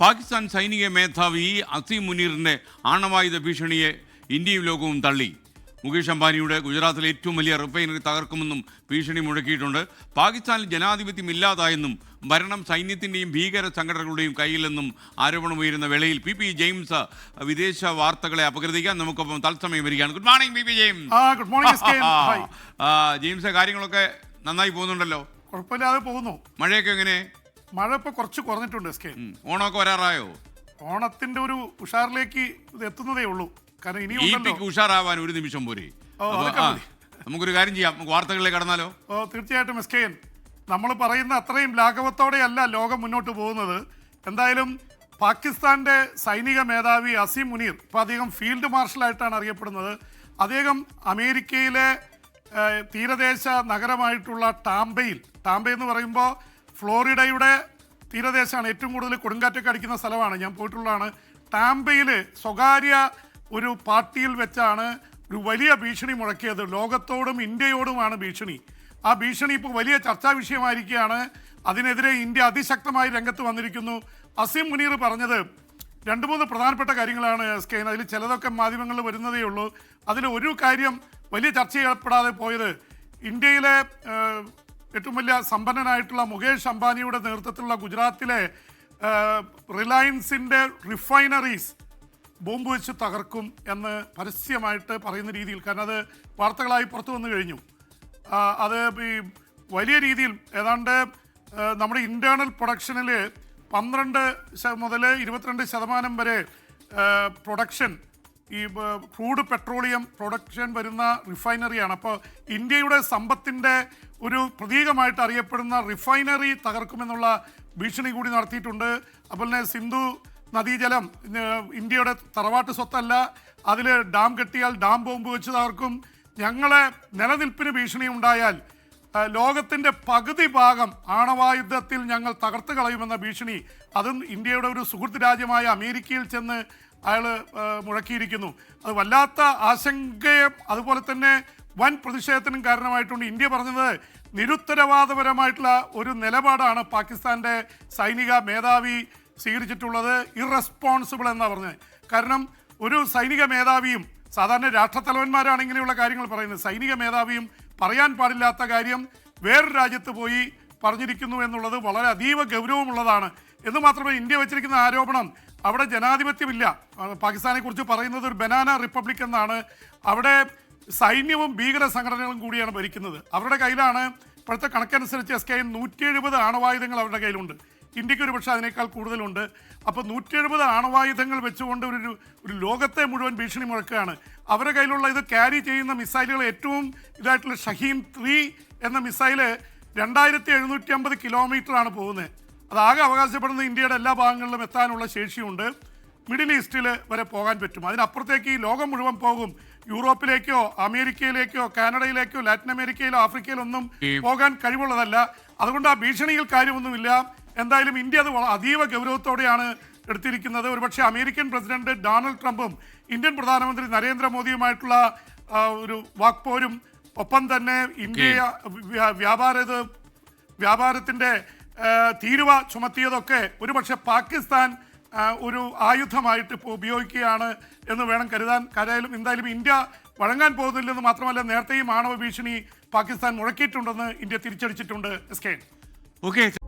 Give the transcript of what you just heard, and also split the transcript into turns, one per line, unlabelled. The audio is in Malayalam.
പാകിസ്ഥാൻ സൈനിക മേധാവി അസീം മുനീറിന്റെ ആണവായുധ ഭീഷണിയെ ഇന്ത്യയും ലോകവും തള്ളി. മുകേഷ് അംബാനിയുടെ ഗുജറാത്തിലെ ഏറ്റവും വലിയ റിഫൈനറി തകർക്കുമെന്നും ഭീഷണി മുഴക്കിയിട്ടുണ്ട്. പാകിസ്ഥാനിൽ ജനാധിപത്യം ഇല്ലാതായെന്നും ഭരണം സൈന്യത്തിന്റെയും ഭീകര സംഘടനകളുടെയും കയ്യിലെന്നും ആരോപണമുയരുന്ന വേളയിൽ പി പി ജെയിംസ് വിദേശ വാർത്തകളെ അപഗ്രഥിക്കാൻ നമുക്കൊപ്പം തത്സമയം വരികയാണ്. Good morning P P James.
Good morning
James കാര്യങ്ങളൊക്കെ നന്നായി പോകുന്നുണ്ടല്ലോ?
കുഴപ്പമില്ലാതെ പോകുന്നു.
മഴയൊക്കെ എങ്ങനെ?
മഴ ഇപ്പൊ കുറച്ച് കുറഞ്ഞിട്ടുണ്ട് എസ് കെ
ഓണമൊക്കെ വരാറായോ?
ഓണത്തിന്റെ ഒരു ഉഷാറിലേക്ക് ഇത് എത്തുന്നതേ ഉള്ളൂ. കാരണം
ഇനി ഉഷാറാവാൻ ഒരു നിമിഷം പോരെ.
ഓ,
അപ്പൊ,
അതൊക്കെ
ആ,
മതി.
നമുക്കൊരു കാര്യം ചെയ്യാം. നമുക്ക് വാർത്തകളിലേക്ക് കടന്നാലോ?
ഓ, തീർച്ചയായിട്ടും എസ് കെ എൻ നമ്മൾ പറയുന്ന അത്രയും ലാഘവത്തോടെയല്ല ലോകം മുന്നോട്ട് പോകുന്നത്. എന്തായാലും പാകിസ്ഥാന്റെ സൈനിക മേധാവി അസീം മുനീർ ഇപ്പൊ അദ്ദേഹം ഫീൽഡ് മാർഷലായിട്ടാണ് അറിയപ്പെടുന്നത്. അദ്ദേഹം അമേരിക്കയിലെ ഏഹ്, തീരദേശ നഗരമായിട്ടുള്ള ടാംബയിൽ ടാംബെ എന്ന് പറയുമ്പോൾ ഫ്ലോറിഡയുടെ തീരദേശമാണ് ഏറ്റവും കൂടുതൽ കൊടുങ്കാറ്റൊക്കെ അടിക്കുന്ന സ്ഥലമാണ്. ഞാൻ പോയിട്ടുള്ളതാണ്. ടാംബയിൽ സ്വകാര്യ ഒരു പാർട്ടിയിൽ വെച്ചാണ് ഒരു വലിയ ഭീഷണി മുഴക്കിയത്. ലോകത്തോടും ഇന്ത്യയോടുമാണ് ഭീഷണി. ആ ഭീഷണി ഇപ്പോൾ വലിയ ചർച്ചാ വിഷയമായിരിക്കുകയാണ്. അതിനെതിരെ ഇന്ത്യ അതിശക്തമായി രംഗത്ത് വന്നിരിക്കുന്നു. അസീം മുനീർ പറഞ്ഞത് രണ്ട് മൂന്ന് പ്രധാനപ്പെട്ട കാര്യങ്ങളാണ് സ്കെയിൻ അതിൽ ചിലതൊക്കെ മാധ്യമങ്ങളിൽ വരുന്നതേ ഉള്ളൂ. അതിൽ ഒരു കാര്യം വലിയ ചർച്ച ചെയ്യപ്പെടാതെ പോയത്. ഇന്ത്യയിലെ ഏറ്റവും വലിയ സമ്പന്നനായിട്ടുള്ള മുകേഷ് അംബാനിയുടെ നേതൃത്വത്തിലുള്ള ഗുജറാത്തിലെ റിലയൻസിന്റെ റിഫൈനറീസ് ബോംബ് വെച്ച് തകർക്കും എന്ന് പരസ്യമായിട്ട് പറയുന്ന രീതിയിൽ കാരണം അത് വാർത്തകളായി പുറത്തു വന്നു കഴിഞ്ഞു. അത് ഈ വലിയ രീതിയിൽ ഏതാണ്ട് നമ്മുടെ ഇന്റേണൽ പ്രൊഡക്ഷനിൽ പന്ത്രണ്ട് മുതൽ ഇരുപത്തിരണ്ട് ശതമാനം വരെ പ്രൊഡക്ഷൻ ഈ ക്രൂഡ് പെട്രോളിയം പ്രൊഡക്ഷൻ വരുന്ന റിഫൈനറിയാണ്. അപ്പോൾ ഇന്ത്യയുടെ സമ്പത്തിന്റെ ഒരു പ്രതീകമായിട്ട് അറിയപ്പെടുന്ന റിഫൈനറി തകർക്കുമെന്നുള്ള ഭീഷണി കൂടി നടത്തിയിട്ടുണ്ട്. അതുപോലെ തന്നെ സിന്ധു നദീജലം ഇന്ത്യയുടെ തറവാട്ട് സ്വത്തല്ല. അതിൽ ഡാം കെട്ടിയാൽ ഡാം ബോംബ് വെച്ച് തകർക്കും. ഞങ്ങളെ നിലനിൽപ്പിന് ഭീഷണി ഉണ്ടായാൽ ആ, ലോകത്തിന്റെ പകുതി ഭാഗം ആണവായുദ്ധത്തിൽ ഞങ്ങൾ തകർത്ത് കളയുമെന്ന ഭീഷണി അതും ഇന്ത്യയുടെ ഒരു സുഹൃത്ത് രാജ്യമായ അമേരിക്കയിൽ ചെന്ന് അയാൾ മുഴക്കിയിരിക്കുന്നു. അത് വല്ലാത്ത ആശങ്കയും അതുപോലെ തന്നെ വൻ പ്രതിഷേധത്തിനും കാരണമായിട്ടുണ്ട്. ഇന്ത്യ പറഞ്ഞത് നിരുത്തരവാദപരമായിട്ടുള്ള ഒരു നിലപാടാണ് പാകിസ്ഥാന്റെ സൈനിക മേധാവി സ്വീകരിച്ചിട്ടുള്ളത്. ഇറസ്പോൺസിബിൾ എന്നാണ് പറഞ്ഞത്. കാരണം ഒരു സൈനിക മേധാവിയും സാധാരണ രാഷ്ട്രത്തലവന്മാരാണ് ഇങ്ങനെയുള്ള കാര്യങ്ങൾ പറയുന്നത്. സൈനിക മേധാവിയും പറയാൻ പാടില്ലാത്ത കാര്യം വേറൊരു രാജ്യത്ത് പോയി പറഞ്ഞിരിക്കുന്നു എന്നുള്ളത് വളരെ അതീവ ഗൗരവമുള്ളതാണ്. എന്ന് മാത്രമേ ഇന്ത്യ വെച്ചിരിക്കുന്ന ആരോപണം അവിടെ ജനാധിപത്യമില്ല. പാകിസ്ഥാനെ കുറിച്ച് പറയുന്നത് ഒരു ബനാന റിപ്പബ്ലിക് എന്നാണ്. അവിടെ സൈന്യവും ഭീകര സംഘടനകളും കൂടിയാണ് ഭരിക്കുന്നത്. അവരുടെ കയ്യിലാണ് ഇപ്പോഴത്തെ കണക്കനുസരിച്ച് എസ് കെ നൂറ്റി എഴുപത് ആണവായുധങ്ങൾ അവരുടെ കയ്യിലുണ്ട്. ഇന്ത്യയ്ക്ക് ഒരു പക്ഷേ അതിനേക്കാൾ കൂടുതലുണ്ട്. അപ്പോൾ നൂറ്റി എഴുപത് ആണവായുധങ്ങൾ വെച്ചുകൊണ്ട് ഒരു ഒരു ലോകത്തെ മുഴുവൻ ഭീഷണി മുഴക്കുകയാണ്. അവരുടെ കയ്യിലുള്ള ഇത് ക്യാരി ചെയ്യുന്ന മിസൈലുകൾ ഏറ്റവും ഇതായിട്ടുള്ള ഷഹീൻ ത്രീ എന്ന മിസൈൽ രണ്ടായിരത്തി എഴുന്നൂറ്റി അമ്പത് കിലോമീറ്ററാണ് പോകുന്നത് അതാകെ അവകാശപ്പെടുന്ന ഇന്ത്യയുടെ എല്ലാ ഭാഗങ്ങളിലും എത്താനുള്ള ശേഷിയുണ്ട്. മിഡിൽ ഈസ്റ്റിൽ വരെ പോകാൻ പറ്റും. അതിനപ്പുറത്തേക്ക് ഈ ലോകം മുഴുവൻ പോകും. യൂറോപ്പിലേക്കോ അമേരിക്കയിലേക്കോ കാനഡയിലേക്കോ ലാറ്റിൻ അമേരിക്കയിലോ ആഫ്രിക്കയിലോ ഒന്നും പോകാൻ കഴിവുള്ളതല്ല. അതുകൊണ്ട് ആ ഭീഷണിയിൽ കാര്യമൊന്നുമില്ല. എന്തായാലും ഇന്ത്യ അത് അതീവ ഗൗരവത്തോടെയാണ് എടുത്തിരിക്കുന്നത്. ഒരുപക്ഷെ അമേരിക്കൻ പ്രസിഡന്റ് ഡൊണാൾഡ് ട്രംപും ഇന്ത്യൻ പ്രധാനമന്ത്രി നരേന്ദ്രമോദിയുമായിട്ടുള്ള ഒരു വാക്പോരും ഒപ്പം തന്നെ ഇന്ത്യ വ്യ- വ്യാപാര വ്യാപാരത്തിന്റെ തീരുവ ചുമത്തിയതൊക്കെ ഒരുപക്ഷെ പാകിസ്ഥാൻ ഒരു ആയുധമായിട്ട് ഇപ്പോൾ ഉപയോഗിക്കുകയാണ് എന്ന് വേണം കരുതാൻ. കരയിലും എന്തായാലും ഇന്ത്യ വഴങ്ങാൻ പോകുന്നില്ലെന്ന് മാത്രമല്ല നേരത്തെയും ആണവ ഭീഷണി പാകിസ്ഥാൻ മുഴക്കിയിട്ടുണ്ടെന്ന് ഇന്ത്യ തിരിച്ചടിച്ചിട്ടുണ്ട്. S K.
ഓക്കെ.